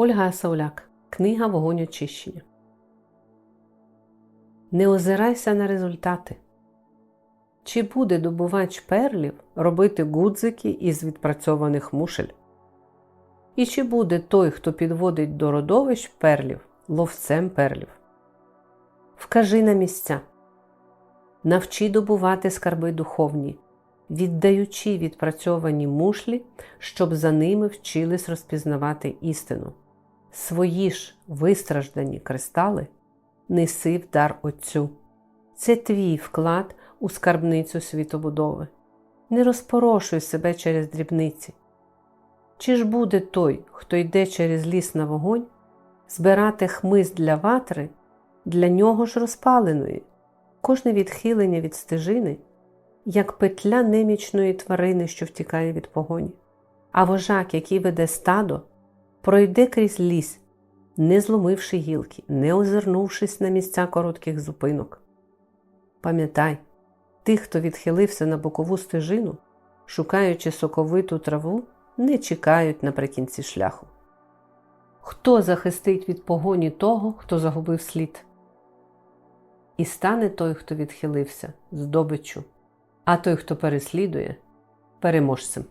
Ольга Асауляк. Книга Вогонь очищення. Не озирайся на результати. Чи буде добувач перлів робити гудзики із відпрацьованих мушель? І чи буде той, хто підводить до родовищ перлів, ловцем перлів? Вкажи на місця. Навчи добувати скарби духовні, віддаючи відпрацьовані мушлі, щоб за ними вчились розпізнавати істину. Свої ж вистраждані кристали неси в дар Отцю. Це твій вклад у скарбницю світобудови. Не розпорошуй себе через дрібниці. Чи ж буде той, хто йде через ліс на вогонь, збирати хмиз для ватри, для нього ж розпаленої, кожне відхилення від стежини, як петля немічної тварини, що втікає від погоні, а вожак, який веде стадо, пройде крізь ліс, не зломивши гілки, не озирнувшись на місця коротких зупинок. Пам'ятай, тих, хто відхилився на бокову стежину, шукаючи соковиту траву, не чекають наприкінці шляху. Хто захистить від погоні того, хто загубив слід? І стане той, хто відхилився, здобиччю, а той, хто переслідує, переможцем.